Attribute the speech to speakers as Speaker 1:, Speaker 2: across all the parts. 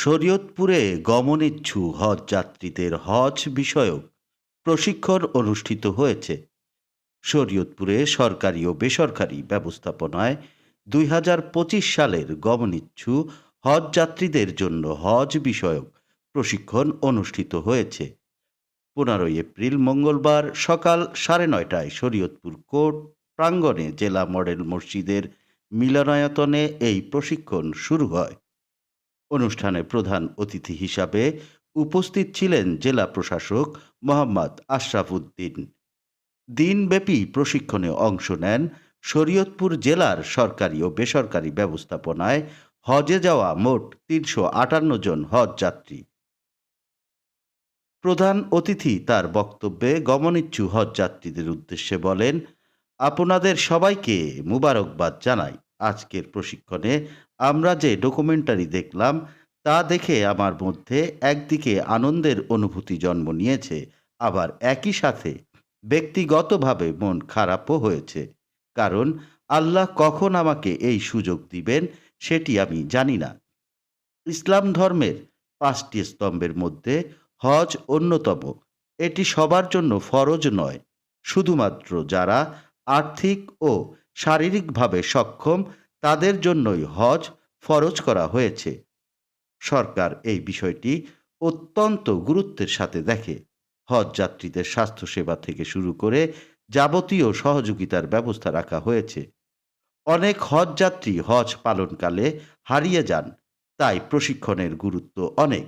Speaker 1: শরীয়তপুরে গমনিচ্ছু হজ যাত্রীদের হজ বিষয়ক প্রশিক্ষণ অনুষ্ঠিত হয়েছে শরীয়তপুরে সরকারি ও বেসরকারি ব্যবস্থাপনায় দুই সালের গমনিচ্ছু হজ যাত্রীদের জন্য হজ বিষয়ক প্রশিক্ষণ অনুষ্ঠিত হয়েছে পনেরোই এপ্রিল মঙ্গলবার সকাল সাড়ে নয়টায় শরীয়তপুর কোর্ট প্রাঙ্গণে জেলা মডেল মসজিদের মিলনায়তনে এই প্রশিক্ষণ শুরু হয় অনুষ্ঠানে প্রধান অতিথি হিসাবে উপস্থিত ছিলেন জেলা প্রশাসক মোহাম্মদ আশরাফ উদ্দিন দিনব্যাপী প্রশিক্ষণে অংশ নেন শরীয়তপুর জেলার সরকারি ও বেসরকারি ব্যবস্থাপনায় হজে যাওয়া মোট তিনশো আটান্ন জন হজ যাত্রী প্রধান অতিথি তার বক্তব্যে গমনিচ্ছু হজ যাত্রীদের উদ্দেশ্যে বলেন আপনাদের সবাইকে মুবারকবাদ জানাই আজকের প্রশিক্ষণে আমরা যে ডকুমেন্টারি দেখলাম তা দেখে আমার মধ্যে একদিকে আনন্দের অনুভূতি জন্ম নিয়েছে আবার একই সাথে ব্যক্তিগতভাবে মন খারাপও হয়েছে কারণ আল্লাহ কখন আমাকে এই সুযোগ দিবেন সেটি আমি জানি না ইসলাম ধর্মের পাঁচটি স্তম্ভের মধ্যে হজ অন্যতম এটি সবার জন্য ফরজ নয় শুধুমাত্র যারা আর্থিক ও শারীরিকভাবে সক্ষম তাদের জন্যই হজ ফরজ করা হয়েছে সরকার এই বিষয়টি অত্যন্ত গুরুত্বের সাথে দেখে হজ যাত্রীদের স্বাস্থ্যসেবা থেকে শুরু করে যাবতীয় সহযোগিতার ব্যবস্থা রাখা হয়েছে অনেক হজ যাত্রী হজ পালনকালে হারিয়ে যান তাই প্রশিক্ষণের গুরুত্ব অনেক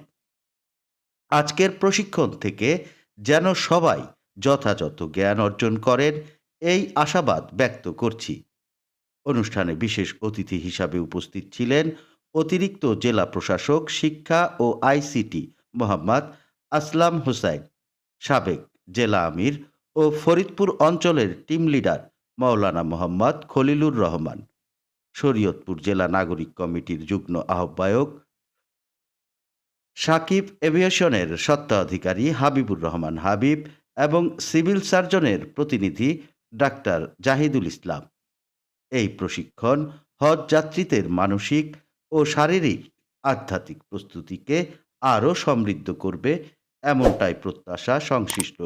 Speaker 1: আজকের প্রশিক্ষণ থেকে যেন সবাই যথাযথ জ্ঞান অর্জন করেন এই আশাবাদ ব্যক্ত করছি অনুষ্ঠানে বিশেষ অতিথি হিসাবে উপস্থিত ছিলেন অতিরিক্ত জেলা প্রশাসক শিক্ষা ও আইসিটি মোহাম্মদ আসলাম হুসাইন সাবেক জেলা আমির ও ফরিদপুর অঞ্চলের টিম লিডার মাওলানা মোহাম্মদ খলিলুর রহমান শরীয়তপুর জেলা নাগরিক কমিটির যুগ্ম আহ্বায়ক সাকিব এভিয়েশনের সত্ত্বাধিকারী হাবিবুর রহমান হাবিব এবং সিভিল সার্জনের প্রতিনিধি ডাক্তার জাহিদুল ইসলাম এই প্রশিক্ষণ হজ যাত্রীদের মানসিক ও শারীরিক আধ্যাত্মিক প্রস্তুতিকে আরও সমৃদ্ধ করবে এমনটাই প্রত্যাশা সংশ্লিষ্ট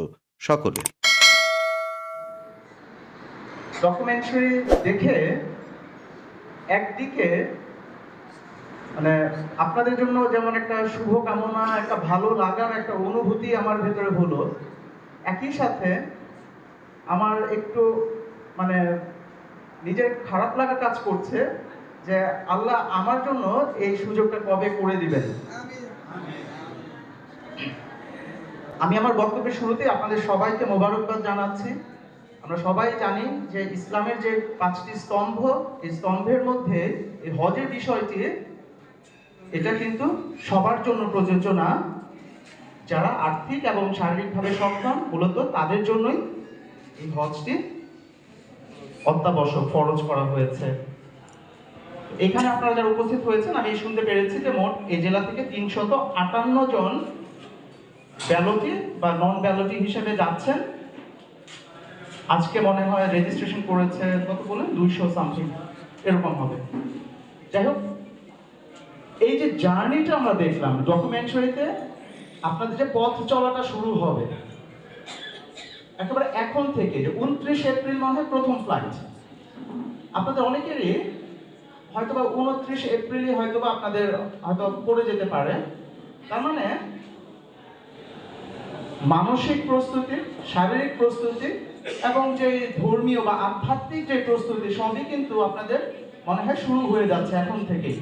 Speaker 1: সকলে
Speaker 2: ডকুমেন্টারি দেখে একদিকে মানে আপনাদের জন্য যেমন একটা শুভ কামনা একটা ভালো লাগার একটা অনুভূতি আমার ভেতরে হলো একই সাথে আমার একটু মানে নিজের খারাপ লাগা কাজ করছে যে আল্লাহ আমার জন্য এই সুযোগটা কবে করে দিবেন আমি আমার বক্তব্যের শুরুতে আপনাদের সবাইকে মোবারকবাদ জানাচ্ছি আমরা সবাই জানি যে ইসলামের যে পাঁচটি স্তম্ভ এই স্তম্ভের মধ্যে এই হজের বিষয়টি এটা কিন্তু সবার জন্য প্রযোজ্য না যারা আর্থিক এবং শারীরিকভাবে সক্ষম মূলত তাদের জন্যই এই হজটি অত্যাবশ্যক ফরজ করা হয়েছে এখানে আপনারা যারা উপস্থিত হয়েছেন আমি শুনতে পেরেছি যে মোট এই জেলা থেকে তিনশত আটান্ন জন ব্যালটি বা নন ব্যালটি হিসেবে যাচ্ছেন আজকে মনে হয় রেজিস্ট্রেশন করেছে কত বলেন দুইশো সামথিং এরকম হবে যাই হোক এই যে জার্নিটা আমরা দেখলাম ডকুমেন্টারিতে আপনাদের যে পথ চলাটা শুরু হবে একেবারে এখন থেকে যে উনত্রিশ এপ্রিল মনে হয় প্রথম ফ্লাইট আপনাদের অনেকেরই হয়তো বা উনত্রিশ এপ্রিলই হয়তো বা আপনাদের হয়তো পড়ে যেতে পারে তার মানে মানসিক প্রস্তুতি শারীরিক প্রস্তুতি এবং যে ধর্মীয় বা আধ্যাত্মিক যে প্রস্তুতি সবই কিন্তু আপনাদের মনে হয় শুরু হয়ে যাচ্ছে এখন থেকেই